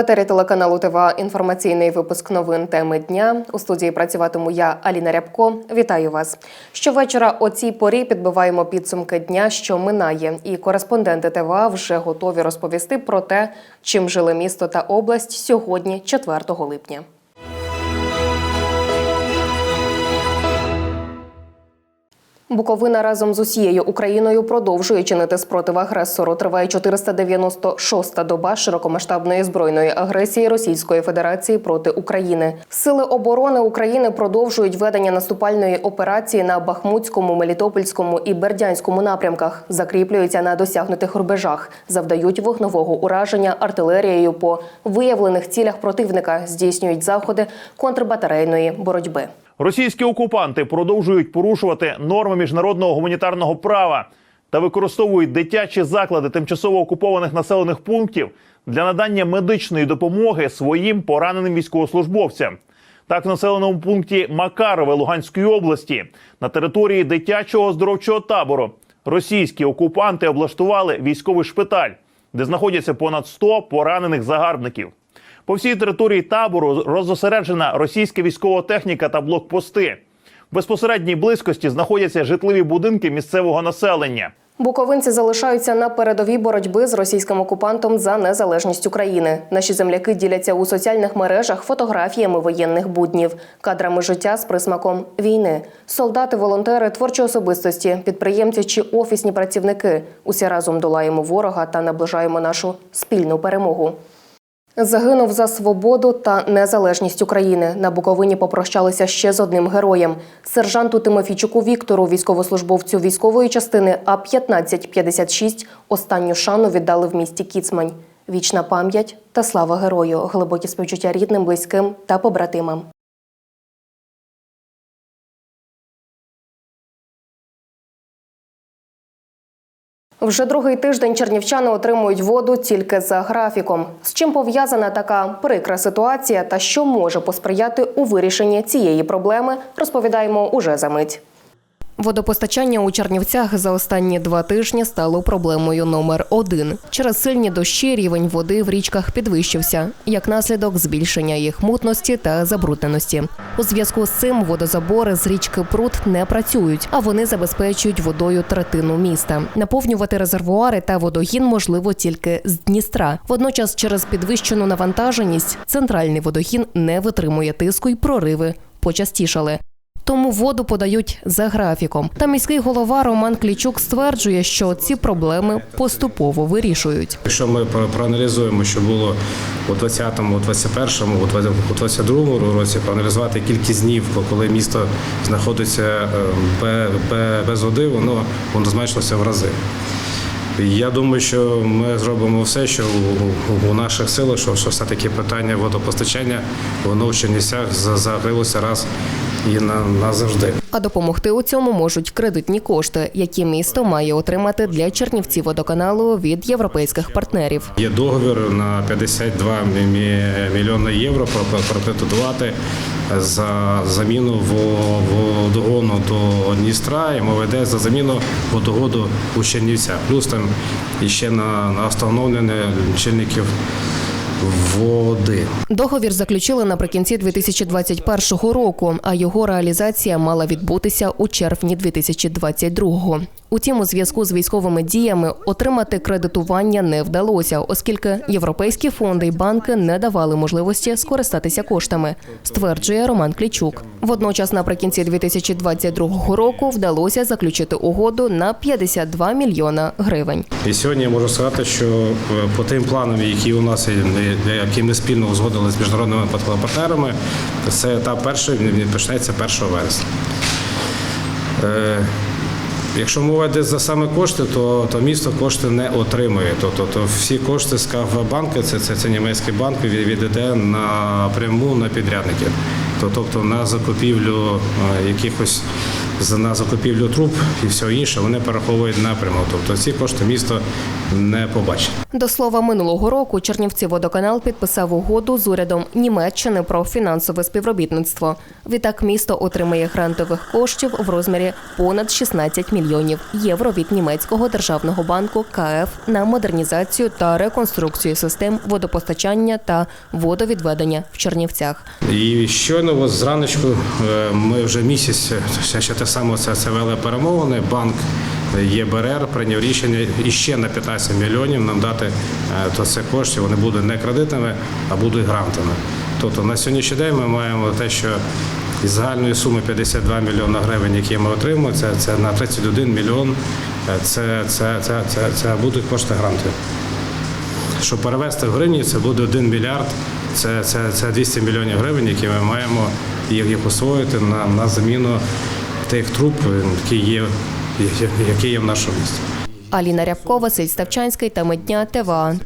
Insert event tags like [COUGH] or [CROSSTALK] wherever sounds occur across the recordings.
Етері телеканалу ТВА інформаційний випуск новин теми дня. У студії працюватиму я, Аліна Рябко. Вітаю вас. Щовечора о цій порі підбиваємо підсумки дня, що минає. І кореспонденти ТВА вже готові розповісти про те, чим жили місто та область сьогодні, 4 липня. Буковина разом з усією Україною продовжує чинити спротив агресору. Триває 496-та доба широкомасштабної збройної агресії Російської Федерації проти України. Сили оборони України продовжують ведення наступальної операції на Бахмутському, Мелітопольському і Бердянському напрямках, закріплюються на досягнутих рубежах, завдають вогнового ураження артилерією по виявлених цілях противника, здійснюють заходи контрбатарейної боротьби. Російські окупанти продовжують порушувати норми міжнародного гуманітарного права та використовують дитячі заклади тимчасово окупованих населених пунктів для надання медичної допомоги своїм пораненим військовослужбовцям. Так, в населеному пункті Макарове Луганської області на території дитячого оздоровчого табору російські окупанти облаштували військовий шпиталь, де знаходяться понад 100 поранених загарбників. По всій території табору роззосереджена російська військова техніка та блокпости. В безпосередній близькості знаходяться житлові будинки місцевого населення. Буковинці залишаються на передовій боротьби з російським окупантом за незалежність України. Наші земляки діляться у соціальних мережах фотографіями воєнних буднів, кадрами життя з присмаком війни. Солдати, волонтери, творчі особистості, підприємці чи офісні працівники. Усі разом долаємо ворога та наближаємо нашу спільну перемогу. Загинув за свободу та незалежність України. На Буковині попрощалися ще з одним героєм сержанту Тимофійчуку Віктору, військовослужбовцю військової частини А 1556 Останню шану віддали в місті Кіцмань. Вічна пам'ять та слава герою, глибокі співчуття рідним, близьким та побратимам. Вже другий тиждень чернівчани отримують воду тільки за графіком. З чим пов'язана така прикра ситуація та що може посприяти у вирішенні цієї проблеми, розповідаємо уже за мить. Водопостачання у Чернівцях за останні два тижні стало проблемою номер один. Через сильні дощі рівень води в річках підвищився, як наслідок збільшення їх мутності та забрудненості. У зв'язку з цим водозабори з річки Прут не працюють, а вони забезпечують водою третину міста. Наповнювати резервуари та водогін можливо тільки з Дністра. Водночас, через підвищену навантаженість, центральний водогін не витримує тиску й прориви почастішали. Тому воду подають за графіком. Та міський голова Роман Клічук стверджує, що ці проблеми поступово вирішують. Якщо ми проаналізуємо, що було у 20-му, у 21-му, у 20- 22-му році, проаналізувати кількість днів, коли місто знаходиться е, бе- без води, воно, воно зменшилося в рази. Я думаю, що ми зробимо все, що у, наших силах, що, що все-таки питання водопостачання, воно в Чернівцях за- закрилося раз і на, назавжди. А допомогти у цьому можуть кредитні кошти, які місто має отримати для Чернівців водоканалу від європейських партнерів. Є договір на 52 мі- мі- мільйони євро про- про- за заміну водогону до Дністра, і мова йде за заміну водогоду у Чернівцях. Плюс там іще на, на встановлення лічильників води. Договір заключили наприкінці 2021 року, а його реалізація мала відбутися у червні 2022. Утім, у зв'язку з військовими діями отримати кредитування не вдалося, оскільки європейські фонди й банки не давали можливості скористатися коштами, стверджує Роман Клічук. Водночас, наприкінці 2022 року вдалося заключити угоду на 52 мільйона гривень. І сьогодні я можу сказати, що е, по тим планам, які у нас е, які ми спільно узгодили з міжнародними партнерами, це перший він почнеться 1 вересня. Якщо мова йде за саме кошти, то, то місто кошти не отримує. Тобто то всі кошти з банки, це, це, це німецький банк, від- відійде напряму на підрядників. Тобто на закупівлю е, якихось на закупівлю труб і все інше, вони перераховують напряму. Тобто ці кошти місто не побачить. До слова, минулого року Чернівці водоканал підписав угоду з урядом Німеччини про фінансове співробітництво. Відтак місто отримає грантових коштів в розмірі понад 16 мільйонів євро від німецького державного банку КФ на модернізацію та реконструкцію систем водопостачання та водовідведення в Чернівцях. І щойно от зраночку е, ми вже місяць ще те саме це, це вели перемовини. Банк ЄБРР прийняв рішення іще на 15 мільйонів нам дати е, то це коштів. Вони будуть не кредитами, а будуть грантами. Тобто на сьогоднішній день ми маємо те, що із загальної суми 52 мільйони гривень, які ми отримуємо, це, це на 31 мільйон. е, Це, це, це, це, це будуть кошти грантів. Щоб перевести в гривні, це буде 1 мільярд, це, це, це 200 мільйонів гривень, які ми маємо їх освоїти на, на заміну тих труб, які є, які є в нашому місті. Аліна Рябко, Василь Ставчанський та Медня ТВА.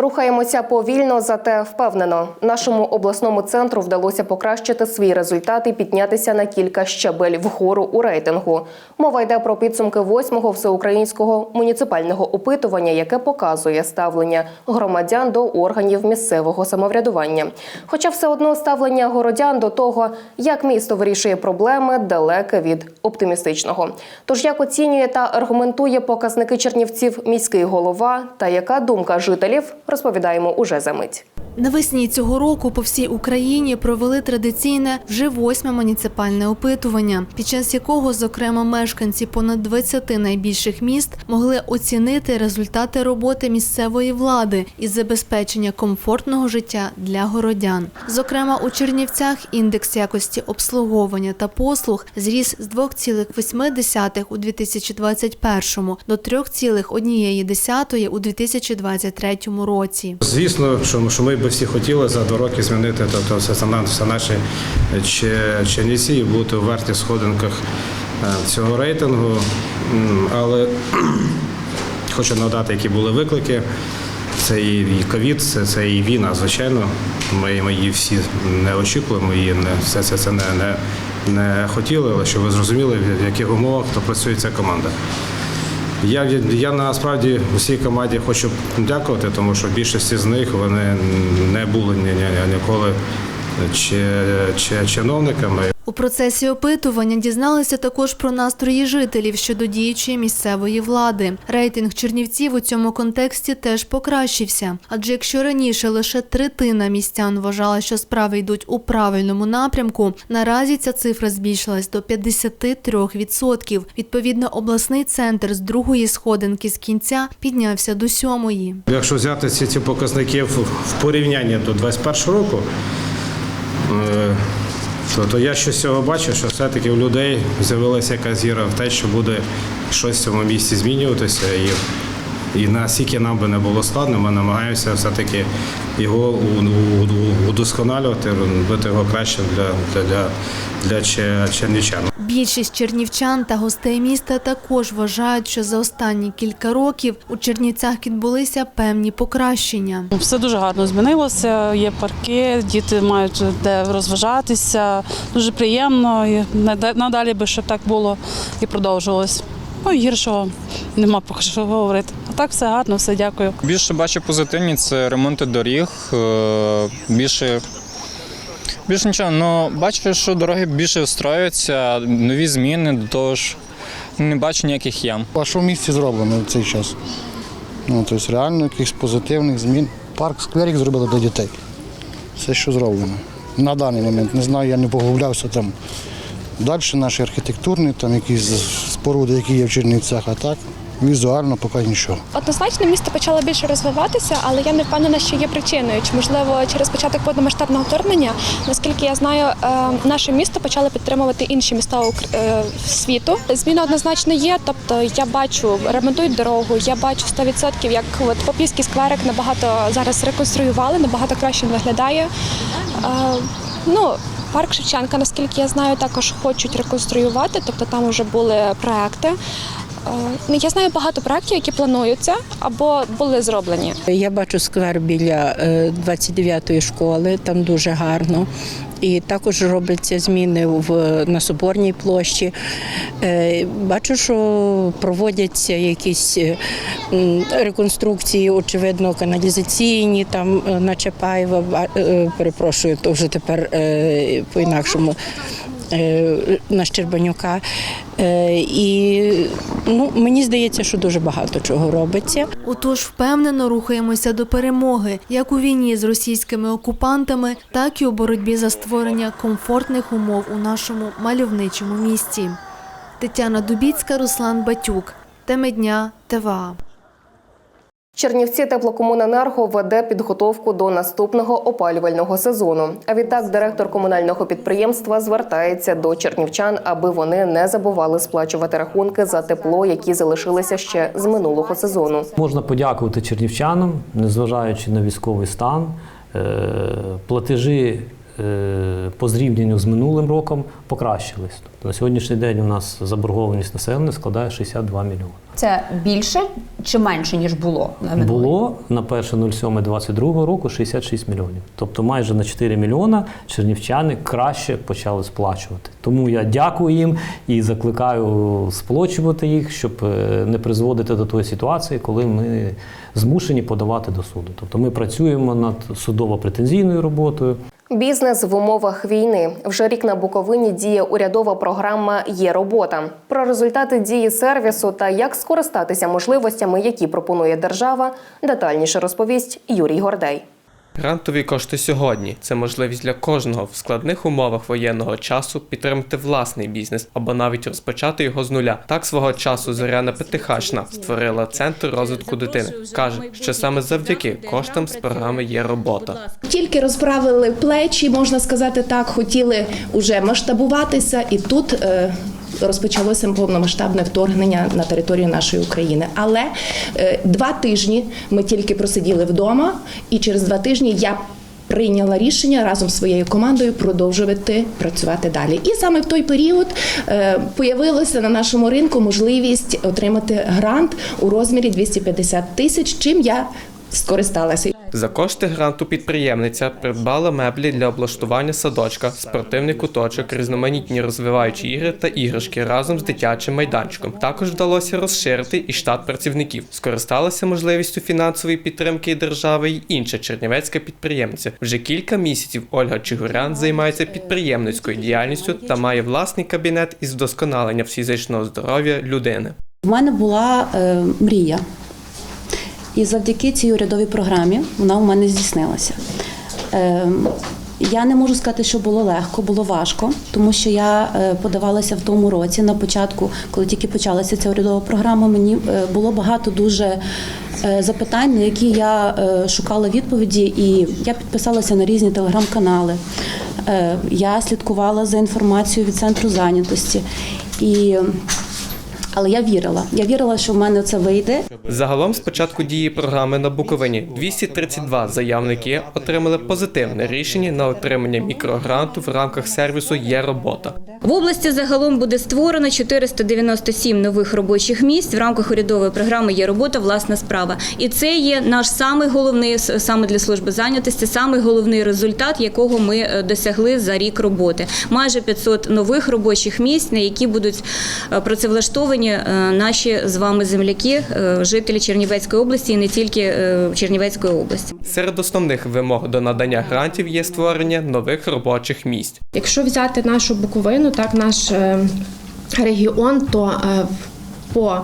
Рухаємося повільно, зате впевнено. Нашому обласному центру вдалося покращити свій результат і піднятися на кілька щабель вгору у рейтингу. Мова йде про підсумки восьмого всеукраїнського муніципального опитування, яке показує ставлення громадян до органів місцевого самоврядування. Хоча все одно ставлення городян до того, як місто вирішує проблеми, далеке від оптимістичного. Тож як оцінює та аргументує показники чернівців міський голова та яка думка жителів, розповідаємо уже за мить. Навесні цього року по всій Україні провели традиційне вже восьме муніципальне опитування, під час якого, зокрема, мешканці понад 20 найбільших міст могли оцінити результати роботи місцевої влади із забезпечення комфортного життя для городян. Зокрема, у Чернівцях індекс якості обслуговування та послуг зріс з 2,8 у 2021 до 3,1 у 2023 році. Звісно, що ми би всі хотіли за два роки змінити тобто, все, наші Че- і бути у верхніх сходинках е, цього рейтингу. Але [CLEARS THROAT] хочу нагадати, які були виклики. Це і ковід, це, це і війна, звичайно. Ми, ми її всі не очікуємо, її не все це, це не, не, не хотіли, але щоб ви зрозуміли, в яких умовах то працює ця команда. Я, я насправді усій команді хочу дякувати, тому що більшості з них вони не були ні, ні, ні, ніколи чи, чи, чиновниками. У процесі опитування дізналися також про настрої жителів щодо діючої місцевої влади. Рейтинг чернівців у цьому контексті теж покращився. Адже якщо раніше лише третина містян вважала, що справи йдуть у правильному напрямку, наразі ця цифра збільшилась до 53%. Відповідно, обласний центр з другої сходинки з кінця піднявся до сьомої. Якщо взяти ці, показники в, в порівнянні до 2021 року, е, то, то я щось цього бачу, що все-таки у людей з'явилася якась віра в те, що буде щось в цьому місці змінюватися. І, і наскільки нам би не було складно, ми намагаємося все-таки його удосконалювати, робити його кращим для, для, для, для чернівчан. Більшість чернівчан та гостей міста також вважають, що за останні кілька років у Чернівцях відбулися певні покращення. Все дуже гарно змінилося. Є парки, діти мають де розважатися. Дуже приємно. І надалі би щоб так було і продовжувалось. Ну, гіршого нема поки що говорити. А так все гарно, все дякую. Більше бачу позитивні це ремонти доріг. е, Більше, більше нічого. Ну, бачу, що дороги більше встраюються, нові зміни, до того ж не бачу ніяких ям. А що в місті зроблено в цей час? Ну, тобто реально якихось позитивних змін. Парк скверик зробили для дітей. Все, що зроблено. На даний момент. Не знаю, я не поглублявся там. Далі наші архітектурні, там якісь споруди, які є в Чернівцях, а так візуально поки нічого. Однозначно місто почало більше розвиватися, але я не впевнена, що є причиною. Чи можливо через початок повномасштабного вторгнення, наскільки я знаю, е, наше місто почали підтримувати інші міста е, світу. Зміни однозначно є. Тобто я бачу, ремонтують дорогу, я бачу 100%, як от Попівський скверик набагато зараз реконструювали, набагато краще виглядає. Е, Ну, парк Шевченка, наскільки я знаю, також хочуть реконструювати, тобто там вже були проекти. ну, я знаю багато проєктів, які плануються або були зроблені. Я бачу сквер біля е, 29-ї школи, там дуже гарно. І також робляться зміни в, на Соборній площі. Е, Бачу, що проводяться якісь е, реконструкції, очевидно, каналізаційні, там е, на Чапаєва, перепрошую, то вже тепер по-інакшому. Е, На Щербанюка. Е, І ну, мені здається, що дуже багато чого робиться. Отож, впевнено рухаємося до перемоги, як у війні з російськими окупантами, так і у боротьбі за створення комфортних умов у нашому мальовничому місті. Тетяна Дубіцька, Руслан Батюк. Теми дня ТВА. Чернівці теплокомуненерго веде підготовку до наступного опалювального сезону. А відтак директор комунального підприємства звертається до чернівчан, аби вони не забували сплачувати рахунки за тепло, які залишилися ще з минулого сезону. Можна подякувати чернівчанам, незважаючи на військовий стан. Е, Платежі по зрівнянню з минулим роком покращились. Тобто на сьогоднішній день у нас заборгованість населення складає 62 мільйони. Це більше чи менше ніж було на минулий? Було на 1.07.22 року 66 мільйонів. Тобто майже на 4 мільйона чернівчани краще почали сплачувати. Тому я дякую їм і закликаю сплачувати їх, щоб е, не призводити до тої ситуації, коли ми змушені подавати до суду. Тобто ми працюємо над судово-претензійною роботою. Бізнес в умовах війни вже рік на Буковині діє урядова програма Є робота. Про результати дії сервісу та як скористатися можливостями, які пропонує держава, детальніше розповість Юрій Гордей. Грантові кошти сьогодні це можливість для кожного в складних умовах воєнного часу підтримати власний бізнес або навіть розпочати його з нуля. Так свого часу Зоряна Петихашна створила центр розвитку дитини. каже, що саме завдяки коштам з програми є робота. Тільки розправили плечі, можна сказати так, хотіли уже масштабуватися, і тут е, розпочалося повномасштабне вторгнення на територію нашої України. Але е, два тижні ми тільки просиділи вдома, і через два тижні я. Прийняла рішення разом з своєю командою продовжувати працювати далі. І саме в той період е, появилася на нашому ринку можливість отримати грант у розмірі 250 тисяч, чим я скористалася. За кошти гранту підприємниця придбала меблі для облаштування садочка, спортивний куточок, різноманітні розвиваючі ігри та іграшки разом з дитячим майданчиком. Також вдалося розширити і штат працівників. Скористалася можливістю фінансової підтримки держави й інша чернівецька підприємниця. Вже кілька місяців Ольга Чигурян займається підприємницькою діяльністю та має власний кабінет із вдосконалення фізичного здоров'я людини. У мене була е, мрія. І завдяки цій урядовій програмі вона у мене здійснилася. Е, я не можу сказати, що було легко, було важко, тому що я е, подавалася в тому році на початку, коли тільки почалася ця урядова програма. Мені е, було багато дуже е, запитань, на які я шукала відповіді, і я підписалася на різні телеграм-канали. Я слідкувала за інформацією від центру зайнятості. І але я вірила. Я вірила, що в мене це вийде. Загалом з початку дії програми на Буковині 232 заявники отримали позитивне рішення на отримання мікрогранту в рамках сервісу Є робота. В області загалом буде створено 497 нових робочих місць в рамках урядової програми Є робота, власна справа. І це є наш самий головний саме для служби зайнятості, самий головний результат, якого ми е, досягли за рік роботи. Майже 500 нових робочих місць, на які будуть е, працевлаштовані е, наші з вами земляки, е, жителі Чернівецької області і не тільки е, Чернівецької області. Серед основних вимог до надання грантів є створення нових робочих місць. Якщо взяти нашу Буковину, так наш регіон, то по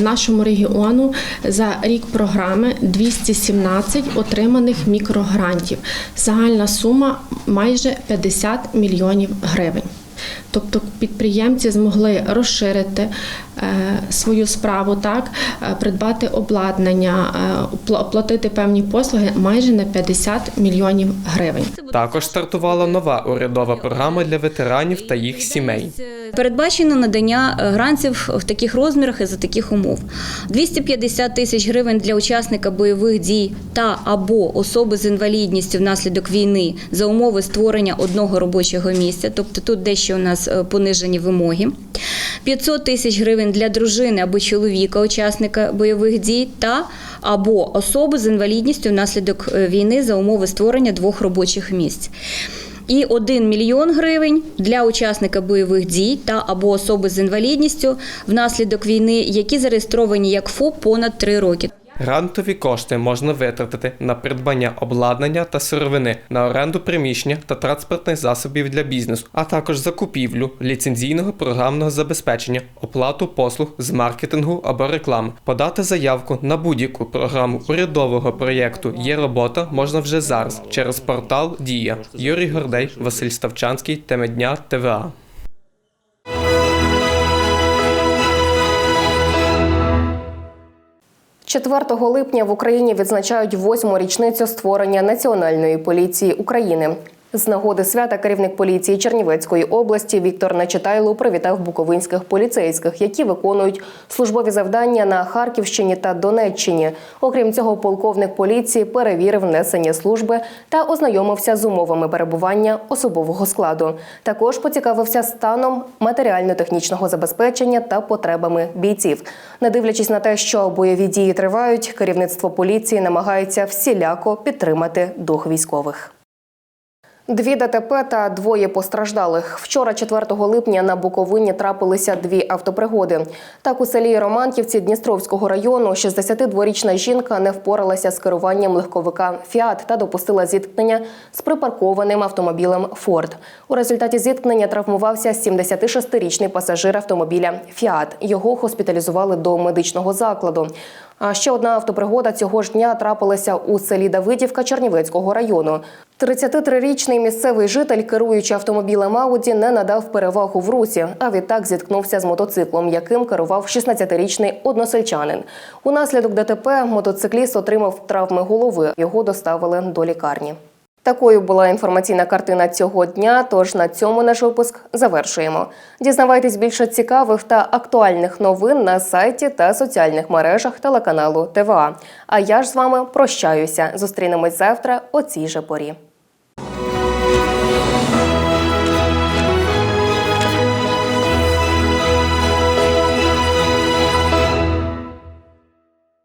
нашому регіону за рік програми 217 отриманих мікрогрантів. Загальна сума майже 50 мільйонів гривень. Тобто підприємці змогли розширити свою справу, так е, придбати обладнання, е, оплатити певні послуги майже на 50 мільйонів гривень. Також стартувала нова урядова програма для ветеранів та їх сімей. Передбачено надання е, грантів в таких розмірах і за таких умов: 250 тисяч гривень для учасника бойових дій та або особи з інвалідністю внаслідок війни за умови створення одного робочого місця. Тобто тут дещо у нас е, понижені вимоги. 500 тисяч гривень для дружини або чоловіка, учасника бойових дій та або особи з інвалідністю внаслідок е, війни за умови створення двох робочих місць. І 1 мільйон гривень для учасника бойових дій та або особи з інвалідністю внаслідок війни, які зареєстровані як ФОП понад 3 роки. Грантові кошти можна витратити на придбання обладнання та сировини, на оренду приміщення та транспортних засобів для бізнесу, а також закупівлю ліцензійного програмного забезпечення, оплату послуг з маркетингу або реклами. Подати заявку на будь-яку програму урядового проєкту Є робота можна вже зараз через портал Дія. Юрій Гордей, Василь Ставчанський, Теме дня ТВА. 4 липня в Україні відзначають восьму річницю створення Національної поліції України. З нагоди свята керівник поліції Чернівецької області Віктор Нечитайло привітав буковинських поліцейських, які виконують службові завдання на Харківщині та Донеччині. Окрім цього, полковник поліції перевірив несення служби та ознайомився з умовами перебування особового складу. Також поцікавився станом матеріально-технічного забезпечення та потребами бійців. Не дивлячись на те, що бойові дії тривають, керівництво поліції намагається всіляко підтримати дух військових. Дві ДТП та двоє постраждалих. Вчора, 4 липня, на Буковині трапилися дві автопригоди. Так, у селі Романківці Дністровського району 62-річна жінка не впоралася з керуванням легковика «Фіат» та допустила зіткнення з припаркованим автомобілем «Форд». У результаті зіткнення травмувався 76-річний пасажир автомобіля «Фіат». Його госпіталізували до медичного закладу. А ще одна автопригода цього ж дня трапилася у селі Давидівка Чернівецького району. 33-річний місцевий житель, керуючи автомобілем Ауді, не надав перевагу в русі, а відтак зіткнувся з мотоциклом, яким керував 16-річний односельчанин. Унаслідок ДТП мотоцикліст отримав травми голови. Його доставили до лікарні. Такою була інформаційна картина цього дня. Тож на цьому наш випуск завершуємо. Дізнавайтесь більше цікавих та актуальних новин на сайті та соціальних мережах телеканалу ТВА. А я ж з вами прощаюся. Зустрінемось завтра о цій же порі.